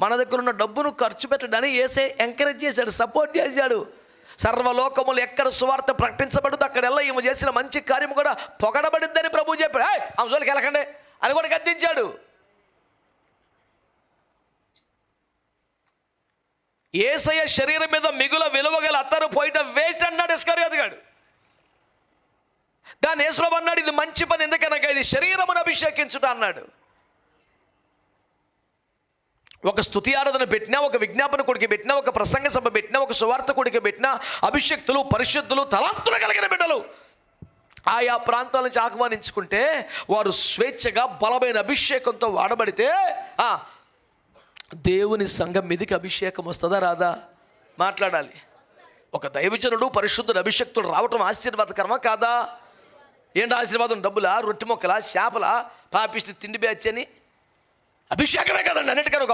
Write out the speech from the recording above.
మన దగ్గర ఉన్న డబ్బును ఖర్చు పెట్టడని ఏసే ఎంకరేజ్ చేశాడు సపోర్ట్ చేశాడు. సర్వలోకములు ఎక్కడ సువార్త ప్రకటించబడదు అక్కడ ఎలా ఈమె చేసిన మంచి కార్యం కూడా పొగడబడిద్దని ప్రభు చెప్పాడు. "ఏయ్, అంశాలకి వెళ్ళకండి అని కూడా గద్దించాడు. ఏసయ్య శరీరం మీద మిగుల విలువగల అత్తరు పోయిట వేస్ట్ అన్నాడు ఇస్కర్యోతు గాడు. దాన్ని యేసుప్రభు అన్నాడు ఇది మంచి పని ఎందుకనగా ఇది శరీరమును అభిషేకించుట అన్నాడు. ఒక స్థుతి ఆరాధన పెట్టినా ఒక విజ్ఞాపన కొడుకు పెట్టినా ఒక ప్రసంగ సభ పెట్టినా ఒక సువార్త కొడుకు పెట్టినా అభిషక్తులు పరిశుద్ధులు తలాత్తులు కలిగిన బిడ్డలు. ఆయా ప్రాంతాల నుంచి ఆహ్వానించుకుంటే వారు స్వేచ్ఛగా బలమైన అభిషేకంతో వాడబడితే దేవుని సంఘం మీదకి అభిషేకం వస్తుందా రాదా? మాట్లాడాలి. ఒక దైవజనుడు పరిశుద్ధుడు అభిషక్తుడు రావటం ఆశీర్వాదకరమా కాదా? ఏంటి ఆశీర్వాదం? డబ్బులా రొట్టె మొక్కలా చేపలా పాపిష్టి తిండి బ్యాచ్ అని? అభిషేకమే కదండి అన్నిటికన్నా ఒక